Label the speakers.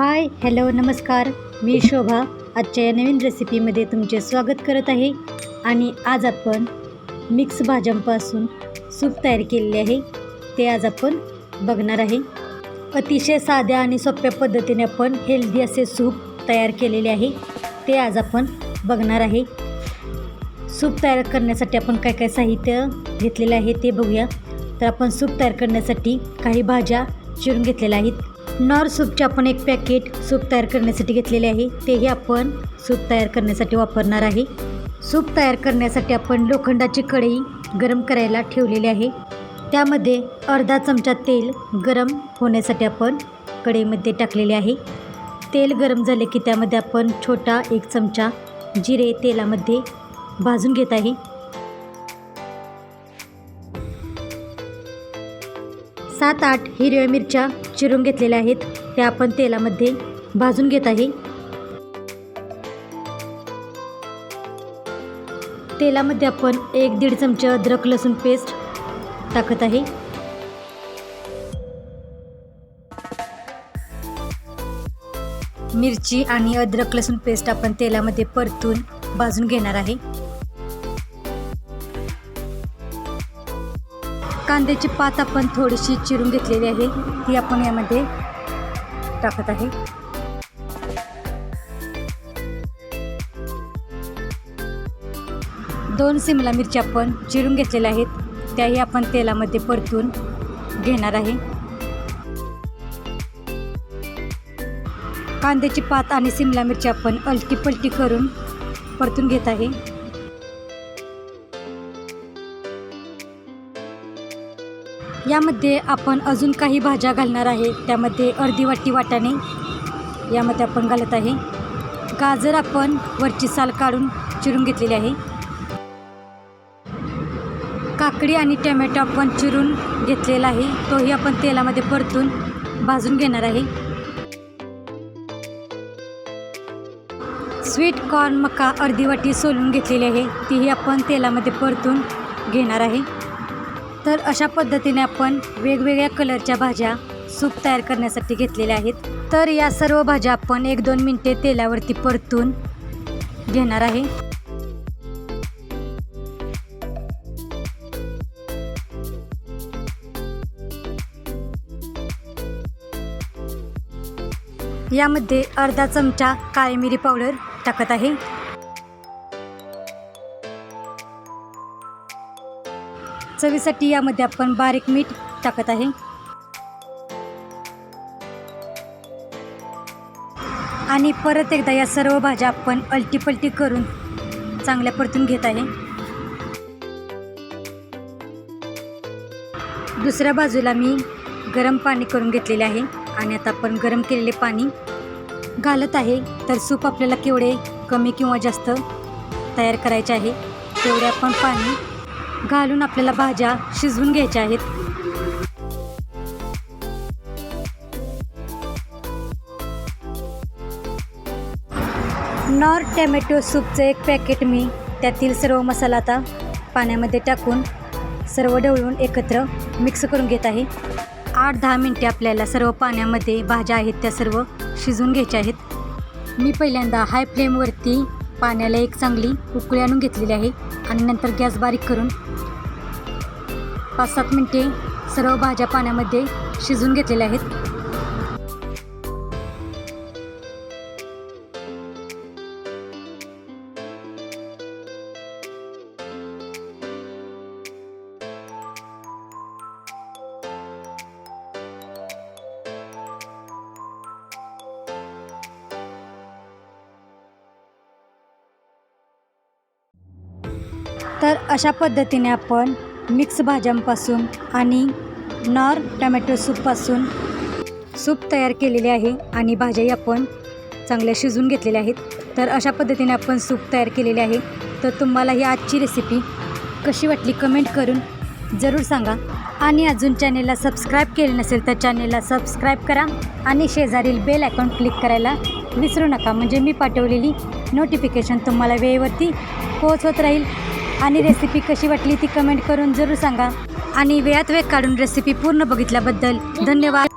Speaker 1: Hi hello नमस्कार. मी शोभा. आजच्या या नवीन रेसिपीमध्ये तुमचे स्वागत करत आहे. आणि आज आपण मिक्स भाज्यांपासून सूप तयार केलेले आहे. ते आज आपण बघणार आहे. अतिशय साध्या आणि सोप्या पद्धतीने आपण हेल्दी असे सूप तयार केलेले आहे. ते आज आपण बघणार आहे. सूप तयार करण्यासाठी आपण काय काय साहित्य घेतलेले आहे ते बघूया. तर आपण सूप तयार करण्यासाठी काही भाज्या चिरून घेतलेल्या आहेत. नॉर सूपचे आपण एक पॅकेट सूप तयार करण्यासाठी घेतलेले आहे. तेही आपण सूप तयार करण्यासाठी वापरणार आहे. सूप तयार करण्यासाठी आपण लोखंडाची कढई गरम करायला ठेवलेली आहे. त्यामध्ये अर्धा चमचा तेल गरम होण्यासाठी आपण कढईमध्ये टाकलेले आहे. तेल गरम झाले की त्यामध्ये आपण छोटा एक चमचा जिरे तेलामध्ये भाजून घेत आहे. सात आठ हिरव्या मिरच्या चिरून घेतलेल्या आहेत. त्या आपण तेलामध्ये भाजून घेत आहे. तेलामध्ये आपण एक दीड चमचा अद्रक लसूण पेस्ट टाकत आहे. मिरची आणि अद्रक लसूण पेस्ट आपण तेलामध्ये परतून भाजून घेणार आहे. कांद्याची पात आपण थोडीशी चिरून घेतलेली आहे. ती आपण यामध्ये टाकत आहे. दोन सिमला मिरच्या आपण चिरून घेतलेल्या आहेत. त्याही आपण तेलामध्ये परतून घेणार आहे. कांद्याची पात आणि सिमला मिरची आपण अलटी पलटी करून परतून घेत आहे. यामध्ये आपण अजून काही भाज्या घालणार आहे. त्यामध्ये अर्धी वाटी वाटाणे. यामध्ये आपण घालत आहे. गाजर आपण वरची साल काढून चिरून घेतलेली आहे. काकडी आणि टमॅटो आपण चिरून घेतलेला आहे. तोही आपण तेलामध्ये परतून भाजून घेणार आहे. स्वीट कॉर्न मका अर्धी वाटी सोलून घेतलेली आहे. तीही आपण तेलामध्ये परतून घेणार आहे. तर अशा पद्धतीने आपण वेगवेगळ्या कलरच्या भाज्या सूप तयार करण्यासाठी घेतलेल्या आहेत. तर या सर्व भाज्या आपण एक दोन मिनटे तेलावरती परतून घेणार आहे. यामध्ये अर्धा चमचा काळी मिरी पावडर टाकत आहे. चवीसाठी यामध्ये आपण बारीक मीठ टाकत आहे. आणि परत एकदा या सर्व भाज्या आपण अलटीपलटी करून चांगल्या परतून घेत आहे. दुसऱ्या बाजूला मी गरम पाणी करून घेतलेले आहे. आणि आता आपण गरम केलेले पाणी घालत आहे. तर सूप आपल्याला केवढे कमी किंवा जास्त तयार करायचे आहे तेवढे आपण पाणी घालून आपल्याला भाज्या शिजवून घ्यायच्या आहेत. नॉर टॅमॅटो सूपचं एक पॅकेट मी त्यातील सर्व मसाला आता पाण्यामध्ये टाकून सर्व ढवळून एकत्र मिक्स करून घेत आहे. आठ दहा मिनटे आपल्याला सर्व पाण्यामध्ये भाज्या आहेत त्या सर्व शिजून घ्यायच्या आहेत. मी पहिल्यांदा हाय फ्लेमवरती पाण्याला एक चांगली उकळी आणून घेतलेली आहे आणि नंतर गॅस बारीक करून पाच सात मिनटे सर्व भाज्या पाण्यामध्ये शिजून घेतलेल्या आहेत. तर अशा पद्धतीने आपण मिक्स भाज्यांपासून आणि नॉर टमॅटो सूपपासून सूप तयार केलेले आहे आणि भाज्याही आपण चांगल्या शिजवून घेतलेल्या आहेत. तर अशा पद्धतीने आपण सूप तयार केलेले आहे. तर तुम्हाला ही आजची रेसिपी कशी वाटली कमेंट करून जरूर सांगा. आणि अजून चॅनेलला सबस्क्राईब केले नसेल तर चॅनेलला सबस्क्राईब करा आणि शेजारील बेल आयकॉन क्लिक करायला विसरू नका. म्हणजे मी पाठवलेली नोटिफिकेशन तुम्हाला वेळेवरती पोहोचवत राहील. आणि रेसिपी कशी वाटली ती कमेंट करून जरूर सांगा. आणि वेळात वेळ काढून रेसिपी पूर्ण बघितल्याबद्दल धन्यवाद.